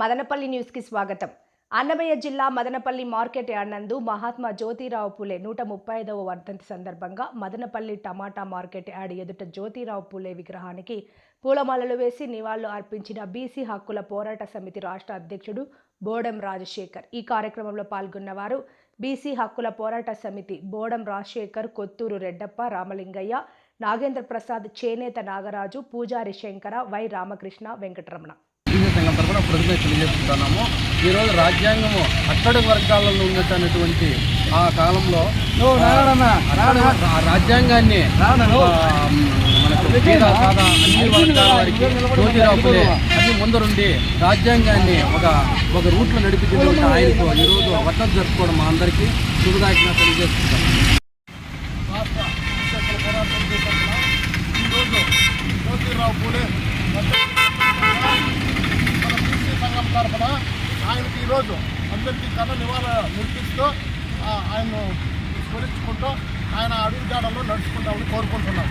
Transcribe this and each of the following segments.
మదనపల్లి న్యూస్కి స్వాగతం. అన్నమయ్య జిల్లా మదనపల్లి మార్కెట్ యార్డ్నందు మహాత్మా జ్యోతిరావు పూలే నూట ముప్పై ఐదవ వర్ధంతి సందర్భంగా మదనపల్లి టమాటా మార్కెట్ యార్డ్ ఎదుట జ్యోతిరావు పూలే విగ్రహానికి పూలమాలలు వేసి నివాళులు అర్పించిన బీసీ హక్కుల పోరాట సమితి రాష్ట్ర అధ్యక్షుడు బోడం రాజశేఖర్. ఈ కార్యక్రమంలో పాల్గొన్నవారు బీసీ హక్కుల పోరాట సమితి బోడం రాజశేఖర్ కొత్తూరు రెడ్డప్ప రామలింగయ్య నాగేంద్ర ప్రసాద్ చేనేత నాగరాజు పూజారి శంకర వై రామకృష్ణ వెంకటరమణ. సంఘం తరఫున కృతజ్ఞత తెలియజేస్తున్నాము ఈరోజు రాజ్యాంగము అట్టడుగు వర్గాలలో ఉన్నటువంటి ఆ కాలంలో రాజ్యాంగాన్ని అన్ని ముందరుండి రాజ్యాంగాన్ని ఒక ఒక రూట్లో నడిపించినటువంటి ఆయనకు ఈరోజు వర్షం జరుపుకోవడం మా అందరికీ శుభదాయకంగా తెలియజేస్తున్నాం రాష్ట్ర విశ్వకర్మ పోరాటం చేపట్టిన ఈరోజు జ్యోతిరావు పూలే మన బీసీ సంఘం తరఫున ఆయనకి ఈరోజు అందరికీ కన్న నివాళ నిర్పిస్తూ ఆ, ఆయన్ను స్మరించుకుంటూ ఆయన అడుగుజాడల్లో నడుచుకుంటామని కోరుకుంటున్నాం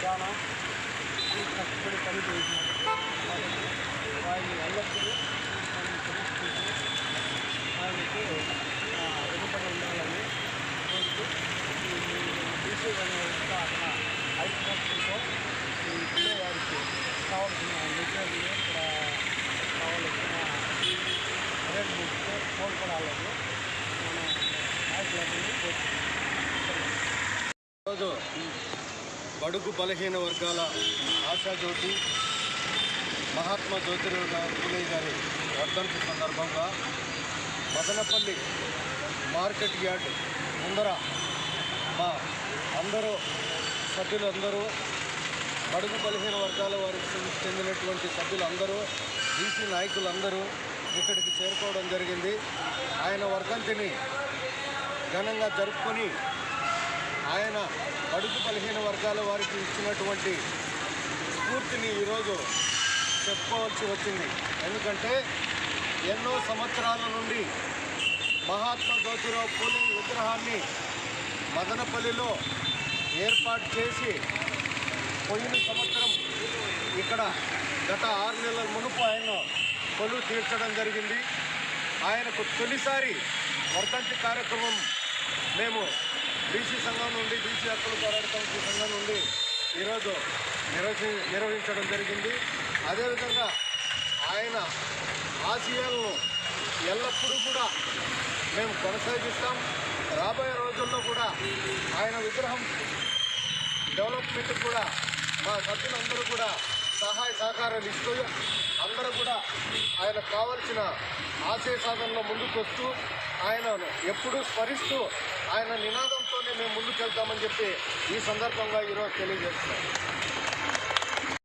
చాలా కష్టపడి పని చేసినారు వారిని ఎల్లప్పుడూ మనం తెలుసుకుంటూ ఆయనకు ఉండాలని కోరుతూ బీసీ అక్కడ ఐక్యతతో ఈ వారికి కావాల్సిన నిధులు ఇక్కడ కావాల్సిన అరేంజ్మెంట్తో కోరుకోవాలని మన నాయకులందరినీ ఈరోజు బడుగు బలహీన వర్గాల ఆశాజ్యోతి మహాత్మా జ్యోతిరావు పూలే గారి వర్ధంతి సందర్భంగా మదనపల్లి మార్కెట్ యార్డ్ ముందర మా అందరూ సభ్యులందరూ బడుగు బలహీన వర్గాల వారికి చెందినటువంటి సభ్యులందరూ బీసీ నాయకులందరూ ఇక్కడికి చేరుకోవడం జరిగింది. ఆయన వర్ధంతిని ఘనంగా జరుపుకొని ఆయన బడుగు బలహీన వర్గాల వారికి ఇచ్చినటువంటి స్ఫూర్తిని ఈరోజు చెప్పుకోవాల్సి వచ్చింది. ఎందుకంటే ఎన్నో సంవత్సరాల నుండి మహాత్మా జ్యోతిరావు పూలే విగ్రహాన్ని మదనపల్లిలో ఏర్పాటు చేసి పోయిన సంవత్సరం ఇక్కడ గత ఆరు నెలల మునుపు ఆయన కొలువు తీర్చడం జరిగింది. ఆయనకు తొలిసారి వర్ధంతి కార్యక్రమం మేము బీసీ సంఘం నుండి బీసీ హక్కుల పోరాట కమిటీ సంఘం నుండి ఈరోజు నిర్వహి నిర్వహించడం జరిగింది. అదేవిధంగా ఆయన ఆశయాలను ఎల్లప్పుడూ కూడా మేము కొనసాగిస్తాం. రాబోయే రోజుల్లో కూడా ఆయన విగ్రహం డెవలప్మెంట్ కూడా మా సభ్యులందరూ కూడా సహాయ సహకారాలు ఇస్తూ అందరూ కూడా ఆయన కావలసిన ఆశయ సాధనలో ముందుకు వస్తూ ఆయనను ఎప్పుడూ స్మరిస్తూ ఆయన నినాదంతోనే మేము ముందుకెళ్తామని చెప్పి ఈ సందర్భంగా ఈరోజు తెలియజేస్తున్నాం.